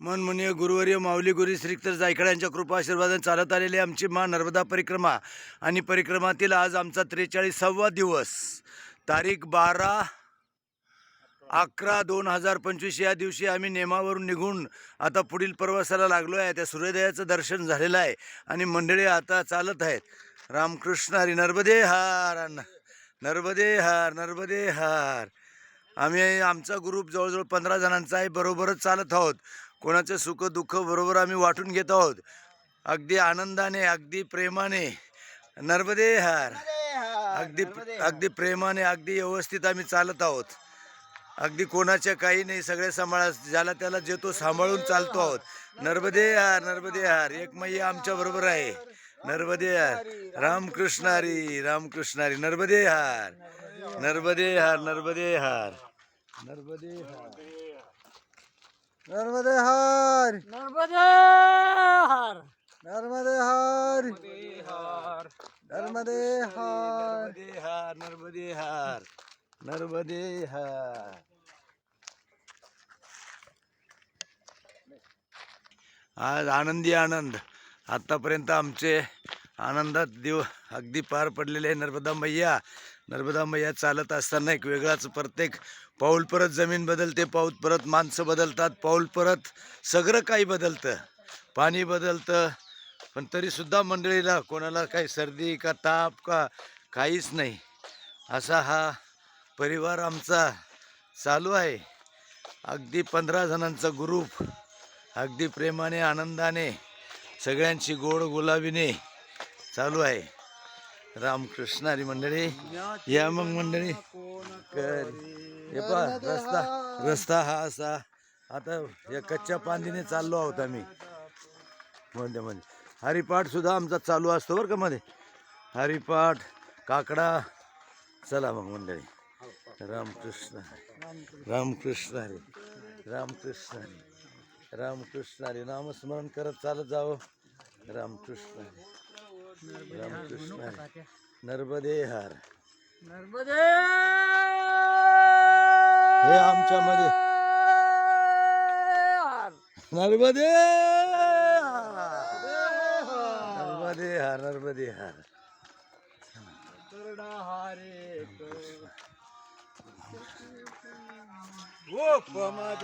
मनमुनीय गुरुवर्य माऊली गुरी श्रीक्तर जायकडांच्या कृपा आशीर्वादाने चालत आलेली आमची मा नर्मदा परिक्रमा. आणि परिक्रमातील आज आमचा त्रेचाळीसावा दिवस. तारीख बारा अकरा दोन हजार पंचवीस या दिवशी आम्ही नेमावरून निघून आता पुढील प्रवासाला लागलो आहे त्या सूर्योदयाचं दर्शन झालेलं आहे. आणि मंडळी आता चालत आहेत. रामकृष्ण हरी नर्मदे हार नर्मदे हार नर्मदे हार. आम्ही आमचा ग्रुप जवळजवळ पंधरा जणांचा आहे. बरोबरच चालत आहोत. कोणाचं सुख दुःख बरोबर आम्ही वाटून घेत आहोत. अगदी आनंदाने अगदी प्रेमाने. नर्मदे हार. अगदी अगदी प्रेमाने अगदी व्यवस्थित आम्ही चालत आहोत. अगदी कोणाच्या काही नाही सगळे सांभाळा ज्याला त्याला जे तो सांभाळून चालतो आहोत. नर्मदे हार नर्मदे हार. एक मैया आमच्या बरोबर आहे. नर्मदे हार. रामकृष्ण हरी रामकृष्ण हरी. नर्मदे हार. नर्मदे हार नर्मदे हार. नर्मदे हार. नर्मदे हर। नर्मदे हर। नर्मदे हर। नर्मदे हर। नर्मदे हार। नर्मदे हार नर्मदे हार आज आनंदी आनंद. आतापर्यंत आमचे आनंदात दिव अगदी पार पडलेले आहे नर्मदा मैया. नर्मदा मैया चालत असताना एक वेगळाच प्रत्येक पाऊल परत जमीन बदलते पाऊल परत माणसं बदलतात पाऊल परत सगळं काही बदलतं. पाणी बदलतं पण तरीसुद्धा मंडळीला कोणाला काही सर्दी का ताप का काहीच नाही. असा हा परिवार आमचा चालू आहे. अगदी पंधरा जणांचा ग्रुप अगदी प्रेमाने आनंदाने सगळ्यांची गोड गुलाबीने चालू आहे. रामकृष्ण हरी मंडळी. या मग मंडळी. कर. हे पहा रस्ता रस्ता हा असा. आता या कच्च्या पांदीने चाललो आहोत आम्ही. म्हणजे मध्ये. हरिपाठ सुद्धा आमचा चालू असतो बरं का मध्ये. हरिपाठ काकडा. चला मग मंडळी. रामकृष्ण. रामकृष्ण हरी रामकृष्ण हरी रामकृष्ण हरी नामस्मरण करत चालत जावं. रामकृष्ण हरी रामकृष्ण। नर्मदे हार। नर्मदे! हे आमच्यामध्ये नर्मदे हार. नर्मदे हार नर्मदे हार। गोपमा